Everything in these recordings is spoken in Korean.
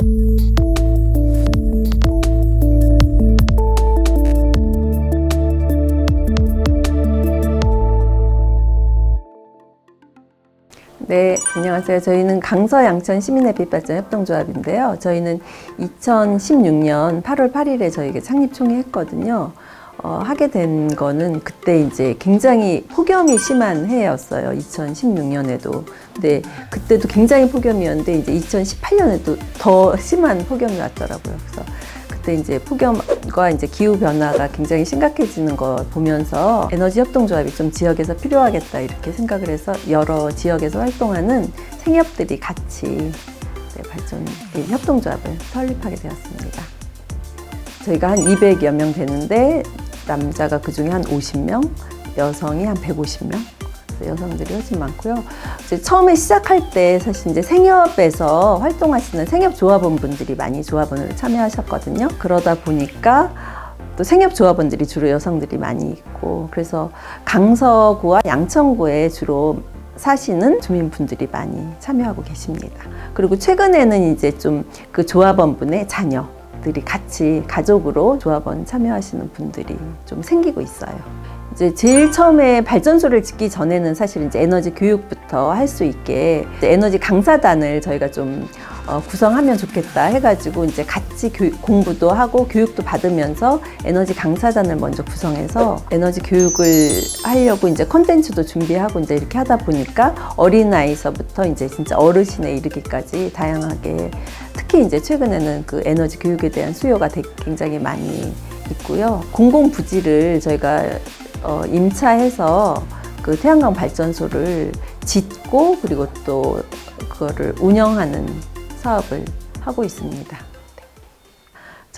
네, 안녕하세요. 저희는 강서 양천 시민햇빛발전 협동조합인데요. 저희는 2016년 8월 8일에 저희가 창립 총회 했거든요. 어, 하게 된 거는 그때 이제 굉장히 폭염이 심한 해였어요. 2016년에도. 근데 그때도 굉장히 폭염이었는데 이제 2018년에도 더 심한 폭염이 왔더라고요. 그래서 그때 이제 폭염과 이제 기후 변화가 굉장히 심각해지는 거 보면서 에너지 협동조합이 좀 지역에서 필요하겠다 이렇게 생각을 해서 여러 지역에서 활동하는 생협들이 같이 네, 발전 이 협동조합을 설립하게 되었습니다. 저희가 한 200여 명 되는데 남자가 그 중에 한 50명, 여성이 한 150명. 여성들이 훨씬 많고요. 이제 처음에 시작할 때 사실 이제 생협에서 활동하시는 생협 조합원 분들이 많이 조합원으로 참여하셨거든요. 그러다 보니까 또 생협 조합원들이 주로 여성들이 많이 있고 그래서 강서구와 양천구에 주로 사시는 주민분들이 많이 참여하고 계십니다. 그리고 최근에는 이제 좀 그 조합원분의 자녀 들이 같이 가족으로 조합원 참여하시는 분들이 좀 생기고 있어요. 이제 제일 처음에 발전소를 짓기 전에는 사실 이제 에너지 교육부터 할 수 있게 에너지 강사단을 저희가 좀 어, 구성하면 좋겠다 해가지고 이제 같이 교육, 공부도 하고 교육도 받으면서 에너지 강사단을 먼저 구성해서 에너지 교육을 하려고 이제 컨텐츠도 준비하고 이제 이렇게 하다 보니까 어린 아이서부터 이제 진짜 어르신에 이르기까지 다양하게 이제 최근에는 그 에너지 교육에 대한 수요가 굉장히 많이 있고요. 공공 부지를 저희가 어, 임차해서 그 태양광 발전소를 짓고 그리고 또 그거를 운영하는 사업을 하고 있습니다.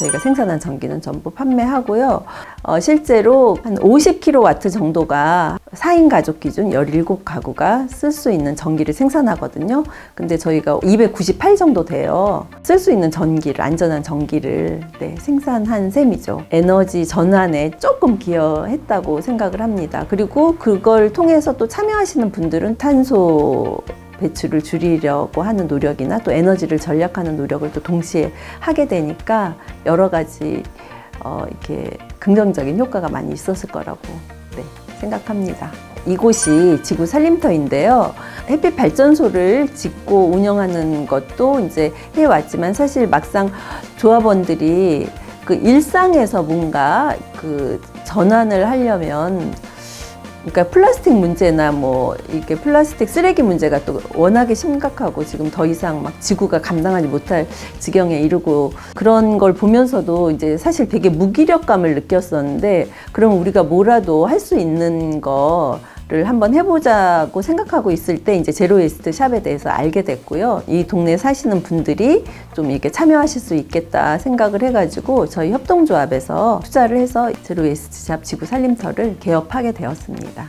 네. 저희가 생산한 전기는 전부 판매하고요. 어, 실제로 한 50kW 정도가 4인 가족 기준 17가구가 쓸 수 있는 전기를 생산하거든요. 근데 저희가 298 정도 돼요. 쓸 수 있는 전기를, 안전한 전기를 네, 생산한 셈이죠. 에너지 전환에 조금 기여했다고 생각을 합니다. 그리고 그걸 통해서 또 참여하시는 분들은 탄소 배출을 줄이려고 하는 노력이나 또 에너지를 절약하는 노력을 또 동시에 하게 되니까 여러 가지 어, 이렇게 긍정적인 효과가 많이 있었을 거라고 네, 생각합니다. 이곳이 지구 살림터인데요. 햇빛 발전소를 짓고 운영하는 것도 이제 해왔지만 사실 막상 조합원들이 그 일상에서 뭔가 그 전환을 하려면 그러니까 플라스틱 문제나 뭐 이렇게 플라스틱 쓰레기 문제가 또 워낙에 심각하고 지금 더 이상 막 지구가 감당하지 못할 지경에 이르고 그런 걸 보면서도 이제 사실 되게 무기력감을 느꼈었는데 그럼 우리가 뭐라도 할 수 있는 거 를 한번 해보자고 생각하고 있을 때 이제 제로 웨이스트 샵에 대해서 알게 됐고요. 이 동네 사시는 분들이 좀 이렇게 참여하실 수 있겠다 생각을 해가지고 저희 협동조합에서 투자를 해서 제로 웨이스트 샵 지구 살림터를 개업하게 되었습니다.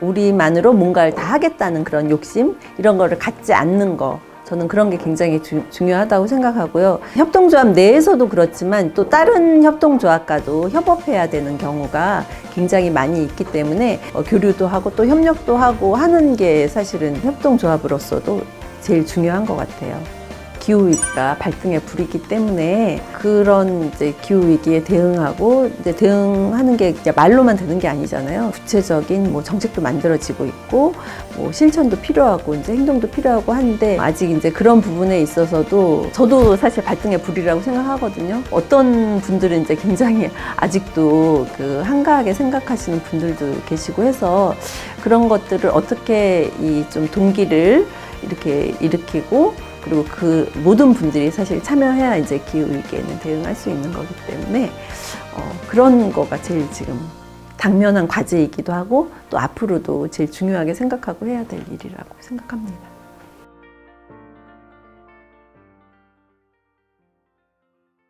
우리만으로 뭔가를 다 하겠다는 그런 욕심 이런 거를 갖지 않는 거 저는 그런 게 굉장히 주- 중요하다고 생각하고요. 협동조합 내에서도 그렇지만 또 다른 협동조합과도 협업해야 되는 경우가 굉장히 많이 있기 때문에 어, 교류도 하고 또 협력도 하고 하는 게 사실은 협동조합으로서도 제일 중요한 것 같아요. 기후위기가 발등에 불이기 때문에 그런 이제 기후위기에 대응하고 이제 대응하는 게 이제 말로만 되는 게 아니잖아요. 구체적인 뭐 정책도 만들어지고 있고 뭐 실천도 필요하고 이제 행동도 필요하고 한데 아직 이제 그런 부분에 있어서도 저도 사실 발등에 불이라고 생각하거든요. 어떤 분들은 이제 굉장히 아직도 그 한가하게 생각하시는 분들도 계시고 해서 그런 것들을 어떻게 이 좀 동기를 이렇게 일으키고 그리고 그 모든 분들이 사실 참여해야 이제 기후 위기에는 대응할 수 있는 거기 때문에 어, 그런 거가 제일 지금 당면한 과제이기도 하고 또 앞으로도 제일 중요하게 생각하고 해야 될 일이라고 생각합니다.